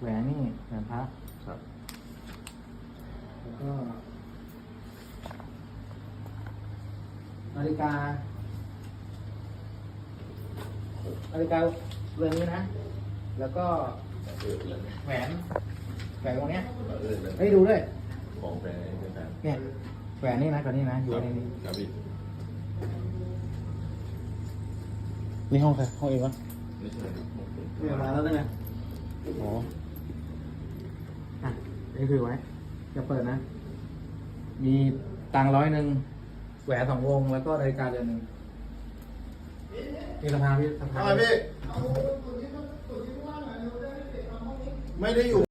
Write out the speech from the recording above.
แหวนนี่แหวนพระครับ แล้วก็นาฬิกานาฬิกาเรือนนี้นะ แล้วก็เออเลยแหวนแหวนวงเนี้ยเออเลยเฮ้ยดูด้วยของแฟนเป็นแฟนเนี่ยแหวนนี่นะกับนี่นะอยู่ในนี้ ครับพี่นี่ห้องใครห้องเองวะไม่ใช่เนี่ยมาแล้วไง อ๋ออะนี่คือไว้ จะเปิดนะ มีตังร้อยหนึ่งแหวนสองวง แล้วก็นาฬิกาเรือนหนึ่งนี่สภาพี่สภาพี่ไม่ได้อยู่